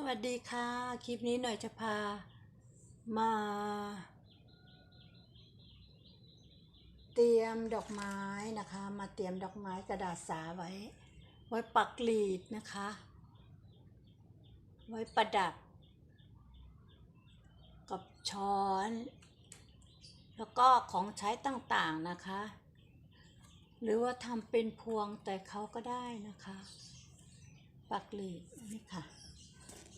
สวัสดีค่ะ คลิปนี้หน่อยจะพามา เตรียมดอกไม้นะคะ มาเตรียมดอกไม้กระดาษสาไว้ ไว้ปักกลีดนะคะ ไว้ประดับ กับช้อน แล้วก็ของใช้ต่างๆนะคะ หรือว่าทำเป็นพวงแต่เขาก็ได้นะคะ ปักกลีดนี่ค่ะ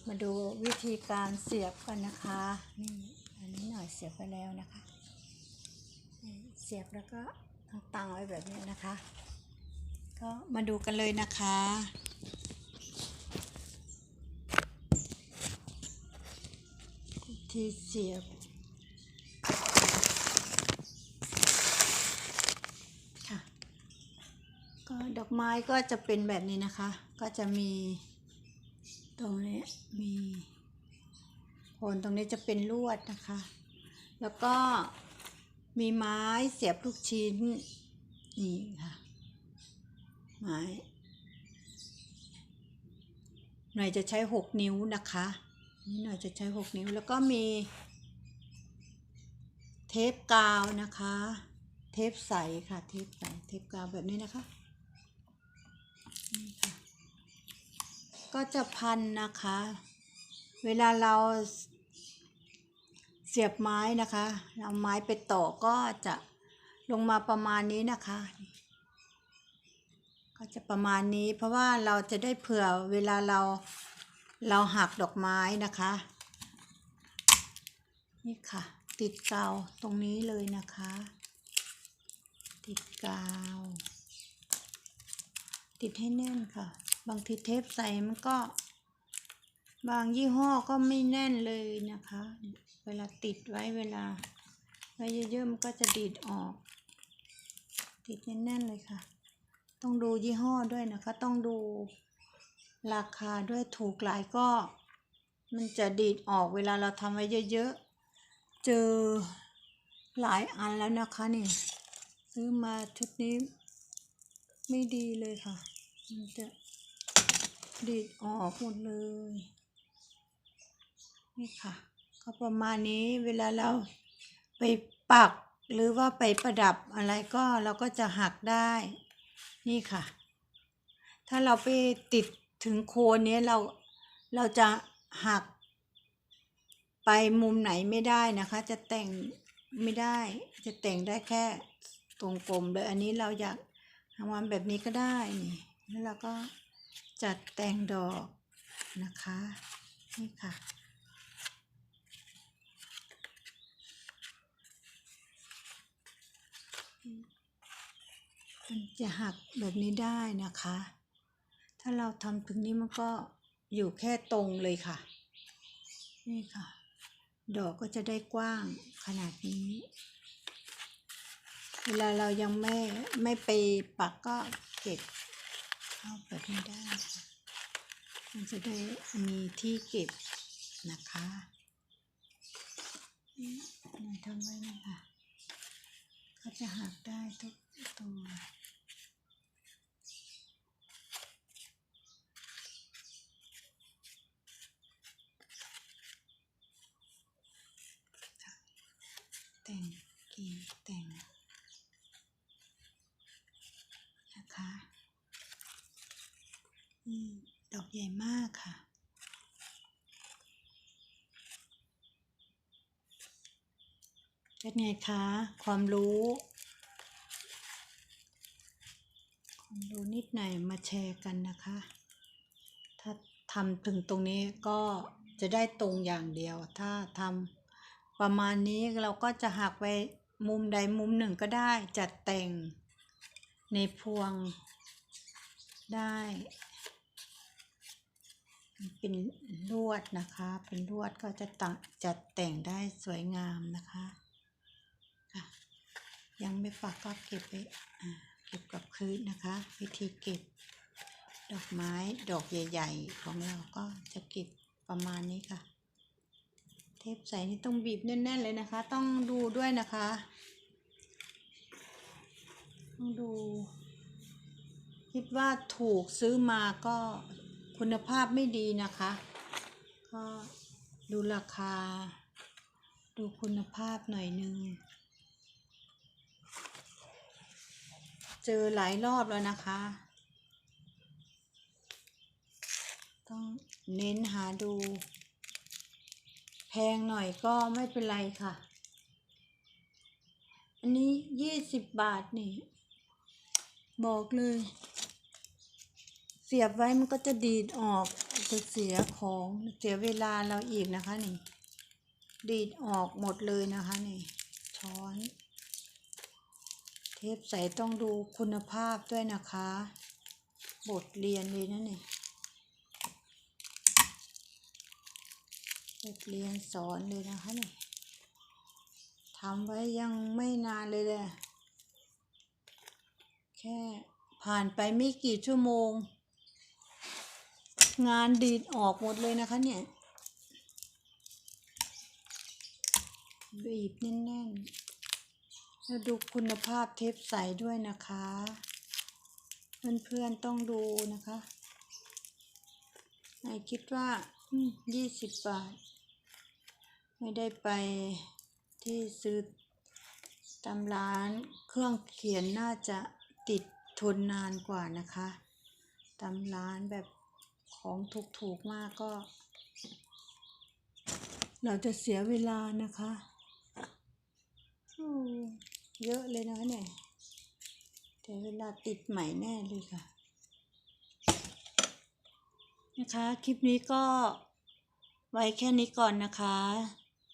มาดูวิธีการเสียบกันนะคะ นี่อันนี้หน่อยเสียบไปแล้วนะคะ เสียบแล้วก็ตั้งไว้แบบนี้นะคะ ก็มาดูกันเลยนะคะวิธีเสียบค่ะก็ดอกไม้ก็จะเป็นแบบนี้นะคะ ก็จะมี ตรงนี้มีโคนตรงนี้จะเป็นลวดนะคะ แล้วก็มีไม้เสียบลูกชิ้น นี่ค่ะ ไม้หน่อยจะใช้หกนิ้วนะคะ นี่หน่อยจะใช้หกนิ้ว แล้วก็มีเทปกาวนะคะ เทปใสค่ะ เทปใส เทปกาวแบบนี้นะคะ นี่ค่ะ ก็จะพันนะคะ เวลาเราเสียบไม้นะคะเราไม้ไปต่อก็จะลงมาประมาณนี้นะคะ ก็จะประมาณนี้เพราะว่าเราจะได้เผื่อเวลาเราเราหักดอกไม้นะคะ นี่ค่ะ ติดกาวตรงนี้เลยนะคะ ติดกาว ติดให้แน่นค่ะ บางทีเทปใสมันก็ บางยี่ห้อก็ไม่แน่นเลยนะคะ เวลาติดไว้เวลาไว้เยอะๆมันก็จะดีดออก ติดแน่นๆเลยค่ะ ต้องดูยี่ห้อด้วยนะคะ ต้องดูราคาด้วยถูกหลายก็ มันจะดีดออกเวลาเราทำไว้เยอะๆ เจอหลายอันแล้วนะคะนี่ ซื้อมาชุดนี้ไม่ดีเลยค่ะ มันจะ ดีดออกหมดเลย นี่ค่ะ ก็ประมาณนี้เวลาเราไปปักหรือว่าไปประดับอะไรก็เราก็จะหักได้ นี่ค่ะ ถ้าเราไปติดถึงโคนนี้เราเราจะหัก ไปมุมไหนไม่ได้นะคะ จะแต่งไม่ได้ จะแต่งได้แค่ตรงกลมเลยอันนี้เราอยากทำวันแบบนี้ก็ได้นี่แล้วเราก็ จัดแต่งดอกนะคะ นี่ค่ะ มันจะหักแบบนี้ได้นะคะ ถ้าเราทำถึงนี้มันก็อยู่แค่ตรงเลยค่ะ นี่ค่ะ ดอกก็จะได้กว้างขนาดนี้ เวลาเรายังไม่ไม่ไปปักก็เก็บ เข้าแบบนี้ได้มันจะได้มีที่เก็บนะคะนี่ทำไว้นะคะก็จะหักได้ทุกตัว แต่งกี่แต่ง นะคะ ดอกใหญ่มากค่ะ เป็นไงคะ ความรู้ ความรู้นิดหน่อยมาแชร์กันนะคะ ถ้าทำถึงตรงนี้ก็จะได้ตรงอย่างเดียว ถ้าทำประมาณนี้เราก็จะหักไปมุมใดมุมหนึ่งก็ได้จัดแต่งในพวงได้ เป็นลวดนะคะ เป็นลวดก็จะตัดจัดแต่งได้สวยงามนะคะค่ะยังไม่ปักก็เก็บไปเก็บกับพื้นนะคะ วิธีเก็บดอกไม้ดอกใหญ่ ๆ ของเราก็จะเก็บประมาณนี้ค่ะ เทปใสนี่ต้องบีบแน่นๆเลยนะคะ ต้องดูด้วยนะคะ ต้องดู คิดว่าถูกซื้อมาก็ คุณภาพไม่ดีนะคะ ก็ดูราคา ดูคุณภาพหน่อยนึง เจอหลายรอบแล้วนะคะ ต้องเน้นหาดู แพงหน่อยก็ไม่เป็นไรค่ะ อันนี้ยี่สิบบาทนี่ บอกเลย เสียบไว้มันก็จะดีดออกจะเสียของเสียเวลาเราอีกนะคะนี่ ดีดออกหมดเลยนะคะนี่ช้อน เทปใสต้องดูคุณภาพด้วยนะคะ บทเรียนเลยนะนี่บทเรียนสอนเลยนะคะนี่ทำไว้ยังไม่นานเลยเลยแค่ผ่านไปไม่กี่ชั่วโมง งานดีดออกหมดเลยนะคะเนี่ยบีบแน่นๆแล้วดูคุณภาพเทปใสด้วยนะคะ เพื่อนๆต้องดูนะคะไหนคิดว่ายี่สิบบาท ไม่ได้ไปที่ซื้อตามร้านเครื่องเขียนน่าจะติดทนนานกว่านะคะตามร้านแบบ ของถูกๆมากก็ เราจะเสียเวลานะคะเยอะเลยนะคะเนี่ยแต่เวลาติดใหม่แน่เลยค่ะ นะคะ คลิปนี้ก็ไว้แค่นี้ก่อนนะคะ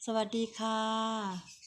สวัสดีค่ะ